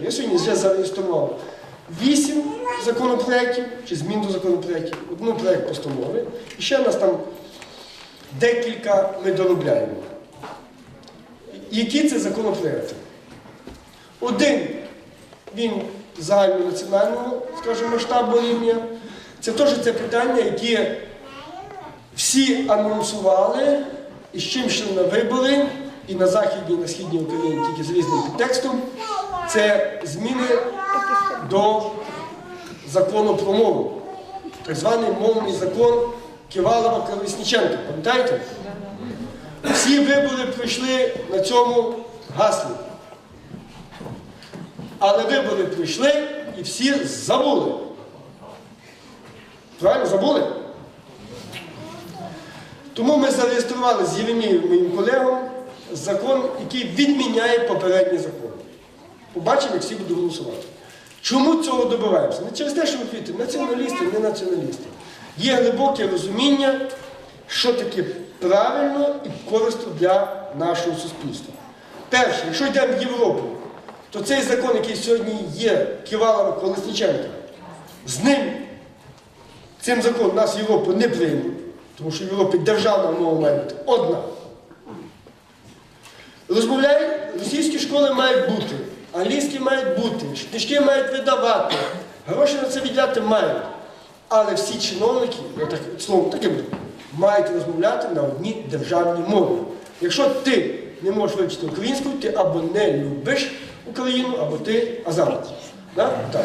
Я сьогодні вже зареєстрував вісім законопроєктів чи змін до законопроєктів, одну проєкт постанови, і ще нас там декілька ми доробляємо. Які це законопроєкти? Один він загальнонаціонального, скажімо, масштабу рівня. Це теж це питання, яке всі анонсували, і з чим йшли на вибори, і на Західній, і на Східній Україні, тільки з різним підтекстом. Це зміни до закону про мову. Так званий мовний закон Ківалова Колесніченка. Пам'ятаєте? Всі вибори пройшли на цьому гаслі. Але вибори пройшли і всі забули. Правильно забули? Тому ми зареєстрували з Єремією, моїм колегом, закон, який відміняє попередній закон. Побачимо, як всі будуть голосувати. Чому цього добиваємося? Не через те, що ви кажете, націоналісти, не націоналісти. Є глибоке розуміння, що таке правильно і корисно для нашого суспільства. Перше, якщо йдемо в Європу, то цей закон, який сьогодні є Ківалова Колесніченка, з ним цим законом нас Європу не приймуть, тому що в Європі державна мова має бути одна. Розмовляють, російські школи мають бути, англійські мають бути, книжки мають видавати, гроші на це віддяти мають. Але всі чиновники, я так, словом таким, мають розмовляти на одній державній мові. Якщо ти не можеш вивчити українську, ти або не любиш Україну, або ти азарт. Да? Так.